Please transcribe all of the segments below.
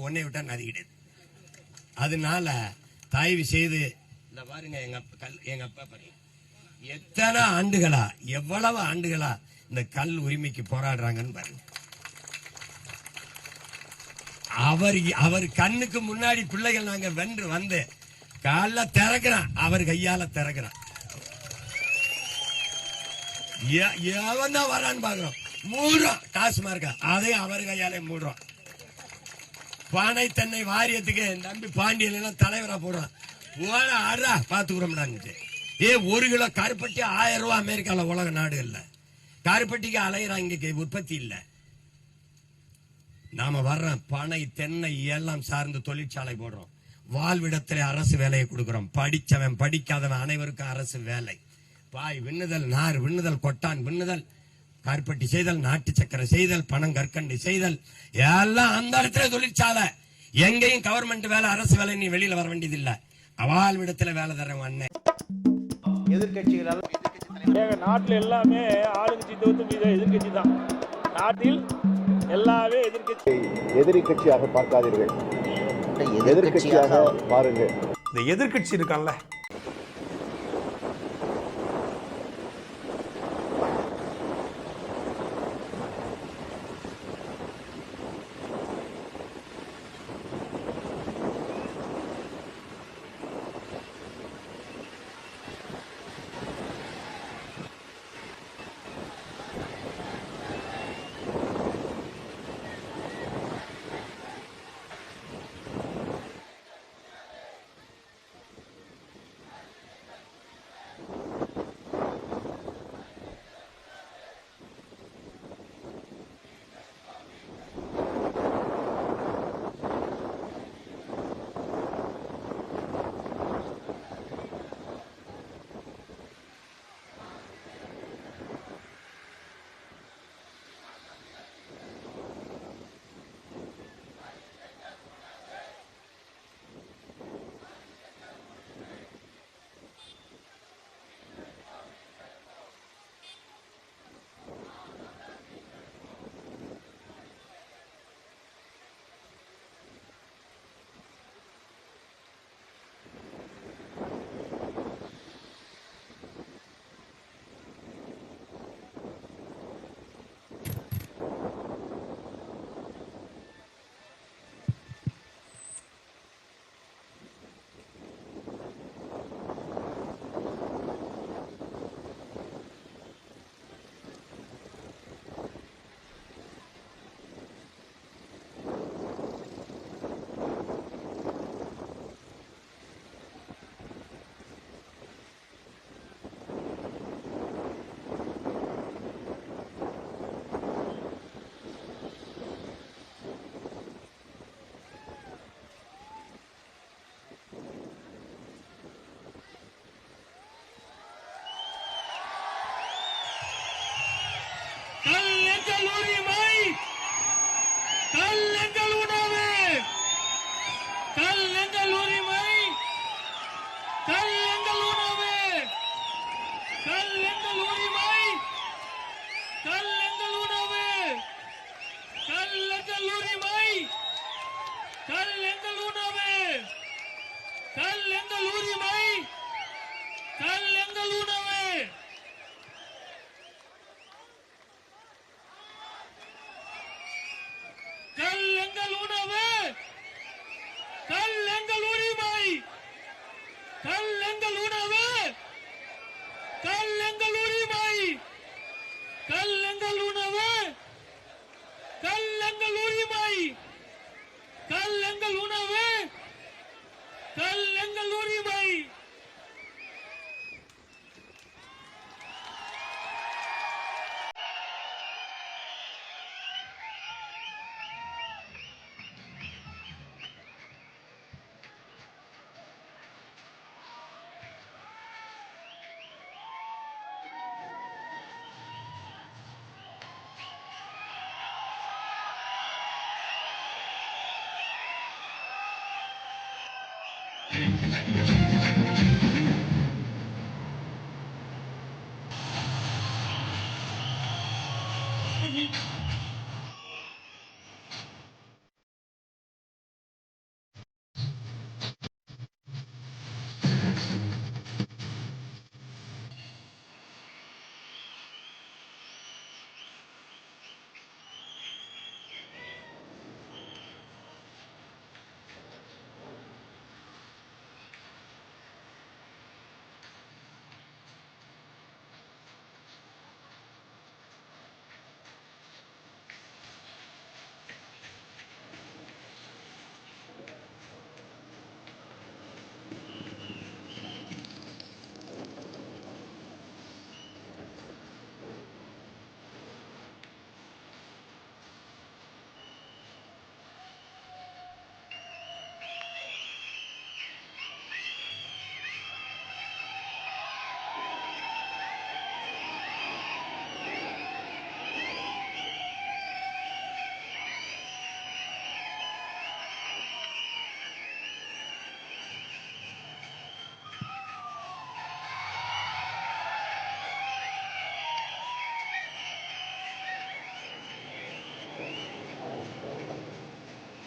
எனக்கு ஒன்னே விட்டா நதி கிடையாது. அதனால தயவு செய்து இந்த பாருங்க எங்க அப்பா கல் எங்க அப்பா பாருங்க. எத்தனை ஆண்டுகளா எவ்வளவு ஆண்டுகளா இந்த கல் உரிமைக்கு போராடுறாங்கன்னு பாருங்க. அவர் அவர் கண்ணுக்கு முன்னாடி பிள்ளைகள் நாங்க வென்று வந்து கால திறக்கிறான் அவர் கையால திறக்கிறான். எவன் தான் வரான்னு பாக்குறோம் மூடுறோம் டாஸ்மார்க்க அதையும் அவர் கையாலே மூடுறோம் பானை தென்னை வாரியத்துக்கு நம்பி தம்பி பாண்டியன் எல்லாம் தலைவரா போடுறான். போன ஆடுறா பாத்துக்கிறோம்டாங்க ஏ ஒரு கிலோ கருப்பட்டி ஆயிரம் ரூபாய் அமெரிக்கால உலக நாடுகள்ல கருப்பட்டிக்கு அலையிறான் உற்பத்தி இல்ல. நாம வர்றோம் பனை தென்னை எல்லாம் சார்ந்து தொழிற்சாலை போடுறோம். வாழ்விடத்திலே அரசு வேலையை கொடுக்குறோம். படிச்சவன் படிக்காதவன் அனைவருக்கும் அரசு வேலை. பாய் விண்ணுதல் நார் விண்ணுதல் கொட்டான் விண்ணுதல். கருப்பட்டி செய்தல் நாட்டு சக்கரை செய்தல் பணம் கற்கண்டு செய்தல். எல்லாம் அந்த இடத்துல தொழிற்சாலை. எங்கேயும் கவர்மெண்ட் வேலை அரசு வேலை நீ வெளியில வர வேண்டியதில்லை. வாழ்விடத்துல வேலை தரவன் அண்ணன் எதிர்க்கட்சிகளால் ஏங்க நாட்டில் எல்லாமே ஆளுங்கட்சி தவிர்த்து மீது எதிர்க்கட்சி தான். நாட்டில் எல்லாமே எதிர்க்கட்சி. எதிரி கட்சியாக பார்க்காதீர்கள். எதிர்க்கட்சியாக பாருங்கள் இந்த எதிர்க்கட்சி இருக்கான்ல Thank you.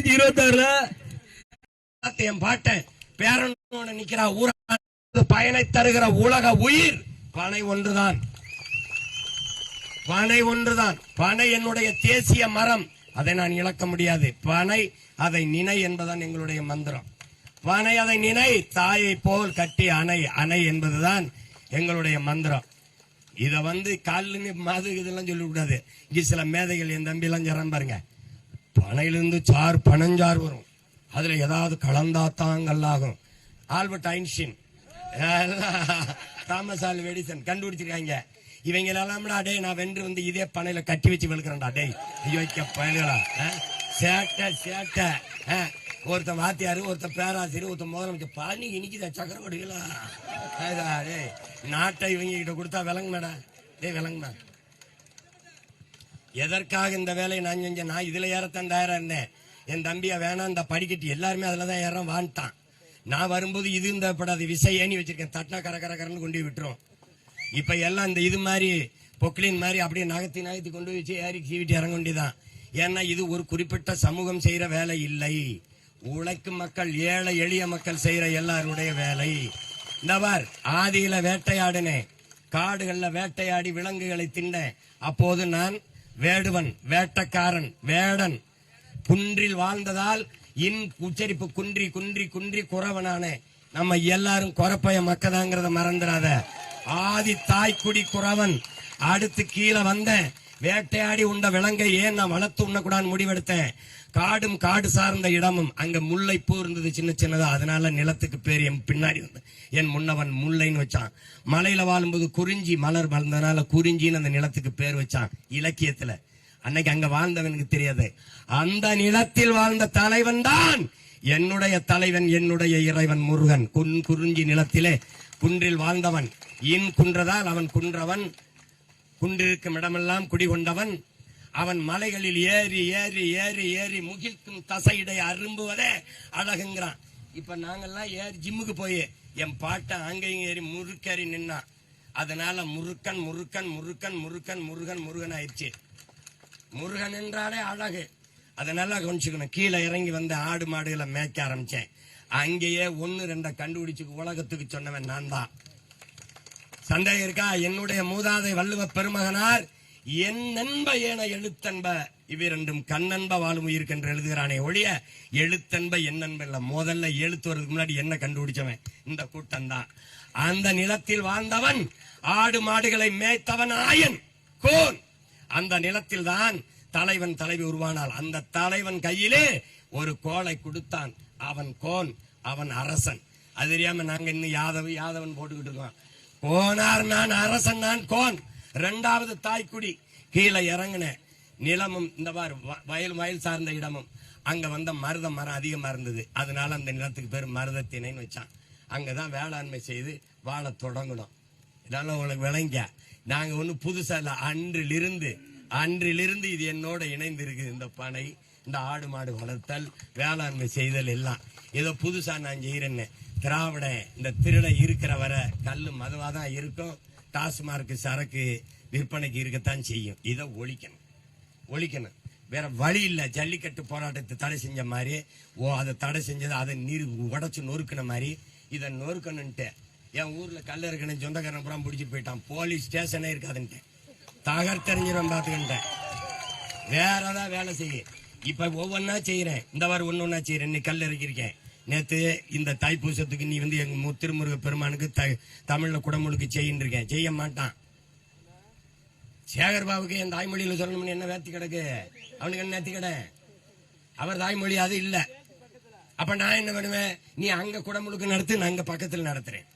ரெண்டாயிரத்தி இருபத்தி ஆறுல என் பாட்டன் பேரனோட நிக்கிறா ஊரா பயனை தருகிற உலக உயிர். பனை ஒன்றுதான். பனை ஒன்றுதான். பனை என்னுடைய தேசிய மரம். அதை நான் இழக்க முடியாது. பனை அதை நினை என்பதுதான் எங்களுடைய மந்திரம். பனை அதை நினை தாயை போல் கட்டி அணை அணை என்பதுதான் எங்களுடைய மந்திரம். இத வந்து காலின்னு மது இதெல்லாம் சொல்லக்கூடாது இங்க சில மேதைகள் என் தம்பி எல்லாம் பாருங்க. பனையிலிருந்து சார் பனஞ்சார் வரும். அதுல ஏதாவது கலந்தாத்தான் கல்லாகும் Albert Einstein. Thomas Alva Edison கண்டுபிடிச்சிருக்காங்க. இவங்க எல்லாம்டா நான் வென்று வந்து இதே பனையில கட்டி வச்சு வெளுக்கிறேன்டா டேய். ஐயோக்க பயல்களா சேட்டை சேட்டை ஆ, ஒருத்தன் வாத்தியாரு ஒருத்தன் பேராசிரியர் ஒருத்தன் முதலமைச்சர். பழனி இனிக்குதா சக்கரவடிகளா டேய் நாட்டை இவங்க கிட்ட கொடுத்தா விளங்குனடா டேய் விளங்குனா எதற்காக இந்த வேலையை நான் செஞ்சேன்? நான் இதுல ஏறத்தான் தயாரா இருந்தேன். என் தம்பியை வேணாம் இந்த படிக்கட்டு எல்லாருமே அதில் தான் ஏறம் வான்ட்டான். நான் வரும்போது இது இந்த படாது விசை ஏணி வச்சிருக்கேன். தட்டினா கர கர கரன்னு கொண்டு விட்டுரும். இப்ப எல்லாம் இந்த இது மாதிரி பொக்லின் மாதிரி அப்படியே நகர்த்தி நகத்தி கொண்டு வச்சு ஏறி சீவிட்டு இறங்க வேண்டியதான் ஏன்னா இது ஒரு குறிப்பிட்ட சமூகம் செய்யற வேலை இல்லை. உழைக்கும் மக்கள் ஏழை எளிய மக்கள் செய்யற எல்லாருடைய வேலை. இந்தவர் ஆதியில வேட்டையாடினேன். காடுகள்ல வேட்டையாடி விலங்குகளை தின்னேன். அப்போது நான் வேடுவன் வேட்டக்காரன் வேடன். குன்றில் வாழ்ந்ததால் இன் உச்சரிப்பு குன்றி குன்றி குன்றி குறவனான நம்ம எல்லாரும் குறப்பைய மக்கதாங்கிறத மறந்துடாத ஆதி தாய்க்குடி குறவன். அடுத்து கீழே வந்தேன் வேட்டையாடி உண்ட விலங்கை ஏன் நான் வளர்த்து உண்ணக்கூடாதுன்னு முடிவெடுத்தேன்? காடும் காடு சார்ந்த இடமும் அங்க முல்லைப்பூ இருந்தது சின்ன சின்னதா. அதனால நிலத்துக்கு பேர் என் பின்னாடி வந்து. என் முன்னவன் முல்லைன்னு வச்சான். மலையில வாழும்போது குறிஞ்சி மலர் வளர்ந்ததுனால குறிஞ்சின்னு அந்த நிலத்துக்கு பேர் வச்சான் இலக்கியத்துல. அன்னைக்கு அங்க வாழ்ந்தவனுக்கு தெரியாது. அந்த நிலத்தில் வாழ்ந்த தலைவன் தான் என்னுடைய தலைவன் என்னுடைய இறைவன் முருகன். குன் குறிஞ்சி நிலத்திலே குன்றில் வாழ்ந்தவன். இன் குன்றதால் அவன் குன்றவன். குன்றிருக்கும் இடமெல்லாம் குடிகொண்டவன். அவன் மலைகளில் ஏறி ஏறி ஏறி ஏறி முகிக்கும் தசையிடை அரும்புவதே அழகுங்கிறான். இப்ப நாங்கெல்லாம் ஏறி ஜிம்முக்கு போய் என் பாட்டை அங்கேயும் ஏறி முறுக்கேறி நின்னான். அதனால முருக்கன் முருக்கன் முருக்கன் முருக்கன் முருகன் முருகன் ஆயிடுச்சு. முருகன் என்றாலே அழகு. அதனால கொஞ்சிக்கணும் கீழே இறங்கி வந்து ஆடு மாடுகளை மேய்க்க ஆரம்பிச்சேன். அங்கேயே ஒன்னு ரெண்டை கண்டுபிடிச்சு உலகத்துக்கு சொன்னவன் நான் தான். சந்தேகம் இருக்கா? என்னுடைய மூதாதை வள்ளுவ பெருமகனார் என் நண்ப ஏன எழுத்தன்ப? இவ்விரண்டும் கண்ணன்ப வாழும் உயிருக்கு என்று எழுதுகிறானே ஒழிய எழுத்தன்ப என்னன்ப இல்ல முதல்ல எழுத்து வரதுக்கு முன்னாடி என்ன கண்டுபிடிச்சவன். இந்த கூட்டம் தான் அந்த நிலத்தில் வாழ்ந்தவன் ஆடு மாடுகளை மேய்த்தவன் ஆயன் கோன். அந்த நிலத்தில் தான் தலைவன் தலைவி உருவானால் அந்த தலைவன் கையிலே ஒரு கோலை கொடுத்தான். அவன் கோன் அவன் அரசன். அது தெரியாம நாங்க இன்னும் யாதவ யாதவன் போட்டுக்கிட்டு இருக்கோம். கோனார் நான் அரசன் நான் கோன். ரெண்டாவது தாய்க்குடி கீழே இறங்கின நிலமும் இந்த மாதிரி வ- வயல் வயல் சார்ந்த இடமும். அங்க வந்த மருத மரம் அதிகமா இருந்தது. அதனால அந்த நிலத்துக்கு பேர் மருதத்திணைன்னு வச்சான் அங்கதான் வேளாண்மை செய்து வாழ தொடங்கணும் இதெல்லாம் உங்களுக்கு விளங்க. நாங்க ஒண்ணு புதுசா இல்லை. அன்றிலிருந்து அன்றிலிருந்து இது என்னோட இணைந்து இருக்குது இந்த பனை இந்த ஆடு மாடு வளர்த்தல் வேளாண்மை செய்தல் எல்லாம். ஏதோ புதுசா நான் செய்யறேன்னு திராவிட இந்த திருட இருக்கிற வரை கல் மதுவாக தான் இருக்கும். டாஸ்மார்க் சரக்கு விற்பனைக்கு இருக்கத்தான் செய்யும். இதை ஒழிக்கணும். ஒழிக்கணும். வேற வழி இல்லை. ஜல்லிக்கட்டு போராட்டத்தை தடை செஞ்ச மாதிரி ஓ அதை தடை செஞ்சது அதை நீர் உடச்சு நொறுக்கின மாதிரி இதை நொறுக்கணுன்ட்டு. என் ஊர்ல கல்ல இருக்கணும் சொந்தக்காரன் புறம் பிடிச்சிட்டு போயிட்டான். போலீஸ் ஸ்டேஷனே இருக்காதுன்ட்டு. தகர்த்தறிஞ்சிடும் பார்த்துக்கிட்டேன் வேற ஏதாவது வேலை செய்ய. இப்ப ஒவ்வொன்னா செய்யறேன் இந்த வாரம் ஒன்று ஒன்றா செய்யறேன் இன்னைக்கு கல் இறக்கியிருக்கேன். நேத்து இந்த தைப்பூசத்துக்கு நீ வந்து எங்க மு- திருமுருக பெருமானுக்கு த- தமிழ்ல குடமுழுக்கு செய்யின்னு இருக்கேன் செய்ய மாட்டான். சேகர் பாபுக்கு என் தாய்மொழியில சொல்லணும்னு என்ன வேத்தி கிடக்கு? அவனுக்கு என்ன நேர்த்தி கிட? அவர் தாய்மொழி அது இல்ல. அப்ப நான் என்ன பண்ணுவேன்? நீ அங்க குடமுழுக்கு நடத்து நான் அங்க பக்கத்துல நடத்துறேன்.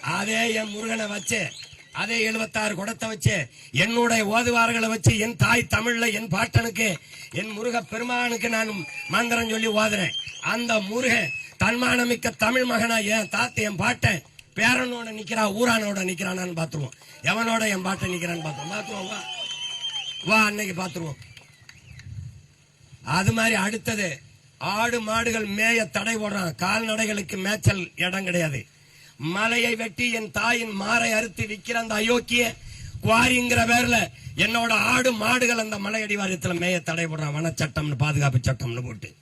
அதே என் முருகனை வச்சு அதே எழுபத்தாறு குடத்தை வச்சு என்னுடைய ஓதுவார்களை வச்சு என் தாய் தமிழ்ல என் பாட்டனுக்கு என் முருக பெருமானுக்கு நான் மந்திரம் சொல்லி ஓதுறேன். அந்த முருக தன்மானமிக்க தமிழ் மகனா என் தாத்தை என் பாட்டன் பேரனோட நிக்கிறா ஊரானோட நிக்கிறானான்னு பாத்துருவோம் எவனோட என் பாட்டை நிக்கிறான்னு பாத்துருவோம் பாத்துருவோம் வா. வா அன்னைக்கு பாத்துருவோம் அது மாதிரி அடுத்தது ஆடு மாடுகள் மேய தடை போடுறான் கால்நடைகளுக்கு மேய்ச்சல் இடம் கிடையாது. மலையை வெட்டி என் தாயின் மாரை அறுத்து விற்கிற அந்த அயோக்கிய குவாரிங்கிற பேர்ல என்னோட ஆடு மாடுகள் அந்த மலை அடிவாரத்துல மேய தடை வனச்சட்டம்னு பாதுகாப்பு சட்டம்னு போட்டு.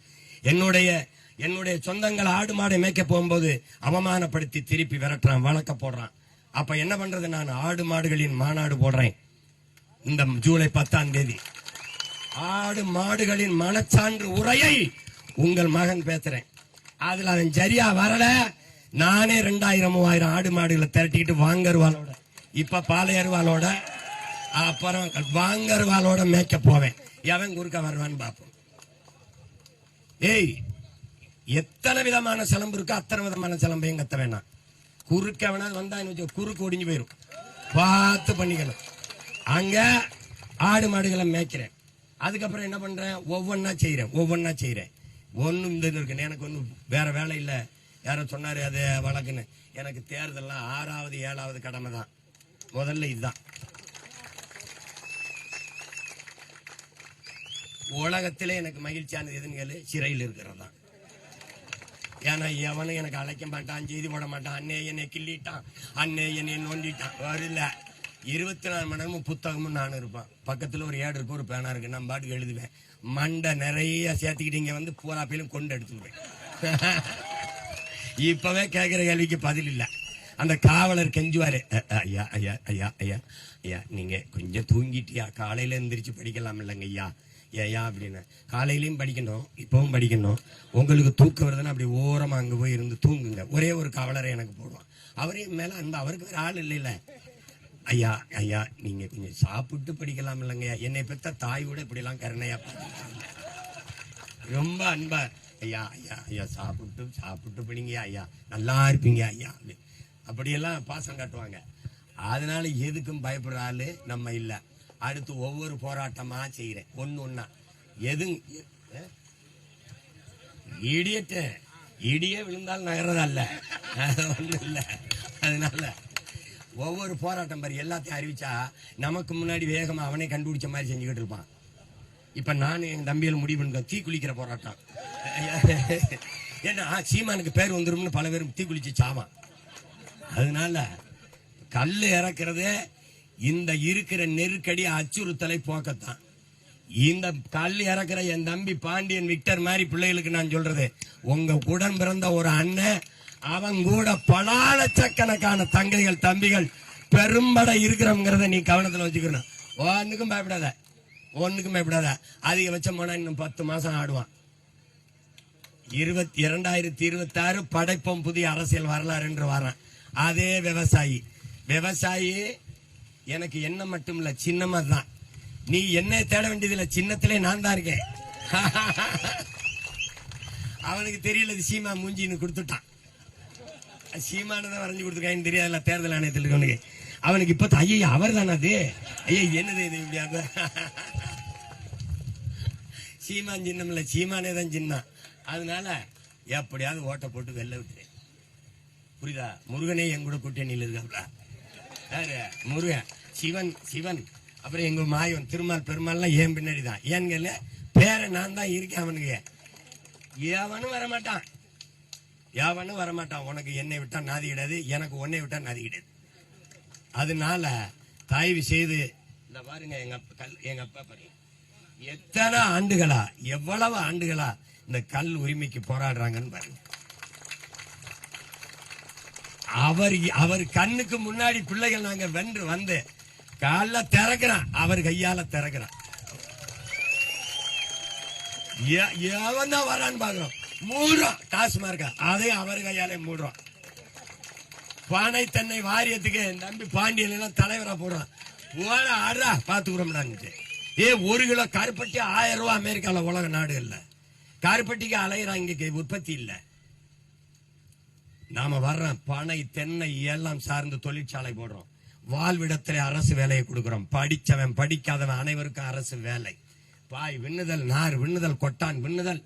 என்னுடைய என்னுடைய சொந்தங்கள் ஆடு மாடை மேய்க்க போகும்போது அவமானப்படுத்தி திருப்பி விரட்டுறான் வழக்க போடுறான். அப்ப என்ன பண்றது நான்? ஆடு மாடுகளின் மாநாடு போடுறேன். இந்த ஜூலை பத்தாம் தேதி. ஆடு மாடுகளின் மனச்சான்று உரையை உங்கள் மகன் பேசுறேன். அதுல அவன் சரியா வரல. நானே ரெண்டாயிரம் மூவாயிரம் ஆடு மாடுகளை திரட்டிக்கிட்டு வாங்கருவாளோட. இப்ப பாலையருவாளோட அப்புறம் வாங்கருவாளோட மேய்க்க போவேன். எவன் குறுக்க வருவான்னு பார்ப்போம். ஏய் எத்தனை விதமான சிலம்பு இருக்கோ அத்தனை விதமான சிலம்பையும் கத்த வேணாம் குறுக்க வேணா வந்தா வச்சு குறுக்கு ஒடிஞ்சு போயிரும். பார்த்து பண்ணிக்கணும். அங்க ஆடு மாடுகளை மேய்க்கிறேன். அதுக்கப்புறம் என்ன பண்றேன்? ஒவ்வொன்னா செய்யறேன் ஒவ்வொன்னா செய்யறேன் ஒன்றும் இந்த இது இருக்கு. எனக்கு ஒன்றும் வேற வேலை இல்லை. யாரோ சொன்னார் அது வழக்குன்னு. எனக்கு தேர்தலில் ஆறாவது ஏழாவது கடமை தான். முதல்ல இதுதான். உலகத்திலே எனக்கு மகிழ்ச்சியானது எதுன்னு கேளு சிறையில் இருக்கிறது தான். ஏன்னா எவனும் எனக்கு அழைக்க மாட்டான் செய்தி போட மாட்டான். அண்ணே என்னை கிள்ளிட்டான் அண்ணே என்னை நோண்டிட்டான். வரல. இருபத்தி நாலு மணி நேரமும் புத்தகமும் நானும் இருப்பேன். பக்கத்தில் ஒரு ஏடு இருக்கும் ஒரு பேனா இருக்கு நான் பாட்டுக்கு எழுதுவேன். மண்டை நிறைய சேர்த்துக்கிட்டு இங்க வந்து பூராப்பையிலும் கொண்டு எடுத்துருவேன் இப்பவே கேட்கிற கேள்விக்கு பதில் இல்ல. அந்த காவலர் கெஞ்சுவாரு. ஐயா ஐயா ஐயா ஐயா ஐயா நீங்க கொஞ்சம் தூங்கிட்டியா? காலையில எந்திரிச்சு படிக்கலாம் இல்லைங்க ஐயா. ஏயா அப்படின்னு. காலையிலையும் படிக்கணும் இப்பவும் படிக்கணும். உங்களுக்கு தூக்கம் வருதுன்னா அப்படி ஓரமா அங்க போய் இருந்து தூங்குங்க. ஒரே ஒரு காவலரை எனக்கு போடுவான். அவரே மேல அந்த அவருக்கு வேற ஆள் இல்லைல்ல. ஐயா ஐயா நீங்க கொஞ்சம் சாப்பிட்டு படிக்கலாம் இல்லைங்க என்னை பெத்த தாய் கூட இப்படி கருணையா ரொம்ப அன்பா. ஐயா ஐயா ஐயா சாப்பிட்டு சாப்பிட்டு பிடிங்க ஐயா. நல்லா இருப்பீங்க ஐயா. அப்படியெல்லாம் பாசம் காட்டுவாங்க. அதனால எதுக்கும் பயப்படுற ஆளு நம்ம இல்ல. அடுத்து ஒவ்வொரு போராட்டமா செய்யறேன் ஒண்ணு ஒண்ணா. எது இடியட்டு. இடியே விழுந்தால் நகர்றதல்ல. ஒன்றும் அது ஒண்ணும் இல்ல. அதனால ஒவ்வொரு போராட்டம் பாரு எல்லாத்தையும் அறிவிச்சா நமக்கு முன்னாடி வேகமாக அவனே கண்டுபிடிச்ச மாதிரி செஞ்சுக்கிட்டு இருப்பான். இப்ப நானும் எங்க தம்பியில முடிவு பண்ணிருக்கோம் தீ குளிக்கிற போராட்டம். ஏன்னா சீமானுக்கு பேர் வந்துரும்னு பல பேரும் தீ குளிச்சு சாவான். அதனால கல் இறக்குறது இந்த இருக்கிற நெருக்கடி அச்சுறுத்தலை போக்கத்தான். இந்த கல் இறக்குற என் தம்பி பாண்டியன் விக்டர் மாதிரி பிள்ளைகளுக்கு நான் சொல்றது உங்க உடன் பிறந்த ஒரு அண்ணன் அவன் கூட பல லட்சக்கணக்கான தங்கைகள் தம்பிகள் பெரும்பட இருக்கிறவங்கிறத நீ கவனத்துல வச்சுக்கணும். ஒன்றுக்கும் பயப்படாத. ஒண்ணுக்கும் பயப்படாத அதிகபட்சம் போனால் இன்னும் பத்து மாசம் ஆடுவான். இருபத்தி இரண்டாயிரத்தி இருபத்தி ஆறு படைப்போம் புதிய அரசியல் வரலாறு என்று வரேன். அதே விவசாயி. விவசாயி எனக்கு என்ன மட்டும் இல்ல சின்னமா தான் நீ என்ன தேட வேண்டியதில்லை சின்னத்திலே நான் தான் இருக்கேன். அவனுக்கு தெரியல இது சீமா மூஞ்சின்னு கொடுத்துட்டான். சீமானதான் தான் வரைஞ்சு கொடுத்துருக்கான்னு தெரியாதுல்ல தேர்தல் ஆணையத்தில் இருக்கவனுக்கு. அவனுக்கு இப்ப ஐயா அவர் தானே அது? ஐயா என்னது இது இப்படியாது சீமான் சின்னம் இல்ல சீமானே தான் சின்னம். அதனால எப்படியாவது ஓட்டை போட்டு வெளில விட்டுரு. புரியுதா? முருகனே என் கூட கூட்டணியில் இருக்காப்ல. யாரு? முருகன். சிவன் சிவன். அப்புறம் எங்க மாயவன் திருமால் பெருமாள்லாம் ஏன் பின்னாடி தான் ஏன்னு கேளு பேரை நான் தான் இருக்கேன் அவனுக்கு. ஏவனும் வரமாட்டான். எவனும் வரமாட்டான். உனக்கு என்னை விட்டா நாதி கிடையாது எனக்கு உன்னை விட்டா நாதி கிடையாது. அதனால தயவு செய்து இந்த பாருங்க எங்க அப்பா கல் எங்க அப்பா பாருங்க. எத்தனை ஆண்டுகளா எவ்வளவு ஆண்டுகளா இந்த கல் உரிமைக்கு போராடுறாங்கன்னு பாருங்க. அவர் அவர் கண்ணுக்கு முன்னாடி பிள்ளைகள் நாங்க வென்று வந்து கால திறக்கிறான் அவர் கையால திறக்கிறான். எ- எவன் தான் வரான்னு பாக்குறோம் மூடுறோம் டாஸ்மார்க்கா. அதையும் அவர் கையாலே மூடுறோம் பானை தென்னை வாரியத்துக்கு என் தம்பி பாண்டியன் எல்லாம் தலைவரா போடுறான். ஓட ஆடுறா பாத்துக்கிறோம்டான்ட்டு ஏ ஒரு கிலோ கருப்பட்டி ஆயிரம் ரூபாய் அமெரிக்கால உலக நாடு இல்ல. கருப்பட்டிக்கு அலையிறான் உற்பத்தி இல்ல. நாம வர்றோம் பனை தென்னை எல்லாம் சார்ந்து தொழிற்சாலை போடுறோம். வாழ்விடத்திலே அரசு வேலையை கொடுக்கிறோம். படிச்சவன் படிக்காதவன் அனைவருக்கும் அரசு வேலை. பாய் விண்ணுதல் நார் விண்ணுதல் கொட்டான் விண்ணுதல்.